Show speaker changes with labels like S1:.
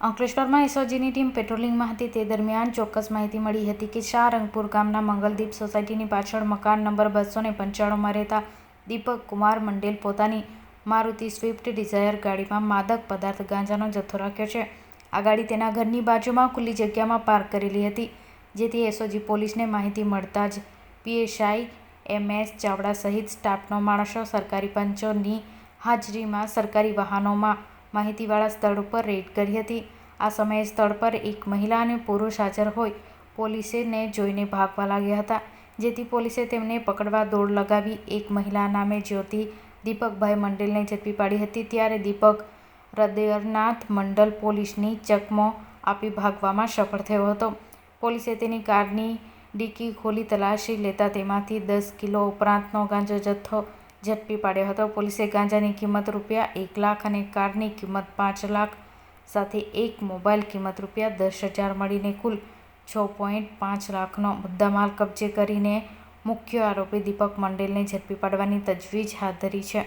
S1: અંકલેશ્વરમાં એસઓજીની ટીમ પેટ્રોલિંગમાં હતી. તે દરમિયાન ચોક્કસ માહિતી મળી હતી કે શાહ રંગપુર ગામના મંગલદીપ સોસાયટીની પાછળ મકાન નંબર બસો ને પંચાણુંમાં રહેતા દીપક કુમાર મંડેલ પોતાની મારુતિ સ્વિફ્ટ ડિઝાયર ગાડીમાં માદક પદાર્થ ગાંજાનો જથ્થો રાખ્યો છે. આ ગાડી તેના ઘરની બાજુમાં ખુલ્લી જગ્યામાં પાર્ક કરેલી હતી, જેથી એસઓજી પોલીસને માહિતી મળતા જ પીએસઆઈ એમએસ ચાવડા સહિત સ્ટાફનો માણસો સરકારી પંચોની હાજરીમાં સરકારી વાહનોમાં માહિતીવાળા સ્થળ ઉપર રેડ કરી હતી. આ સમયે સ્થળ પર એક મહિલા અને પુરુષ હાજર હોય. પોલીસને જોઈને ભાગવા લાગ્યા હતા, જેથી પોલીસે તેમને પકડવા દોડ લગાવી. એક મહિલા નામે જ્યોતિ દીપકભાઈ મંડલને ઝડપી પાડી હતી, ત્યારે દીપક હૃદયનાથ મંડલ પોલીસની ચકમો આપી ભાગવામાં સફળ થયો હતો. પોલીસે તેની કારની ડીકી ખોલી તલાશી લેતા તેમાંથી દસ કિલો ઉપરાંતનો ગાંજો જથ્થો ઝડપી પાડ્યો હતો. પોલીસે ગાંજાની કિંમત રૂપિયા એક લાખ અને કારની કિંમત પાંચ લાખ સાથે એક મોબાઈલ કિંમત રૂપિયા દસ હજાર મળીને કુલ છ પોઈન્ટ પાંચ લાખનો મુદ્દામાલ કબજે કરીને મુખ્ય આરોપી દીપક મંડેલને ઝડપી પાડવાની તજવીજ હાથ ધરી છે.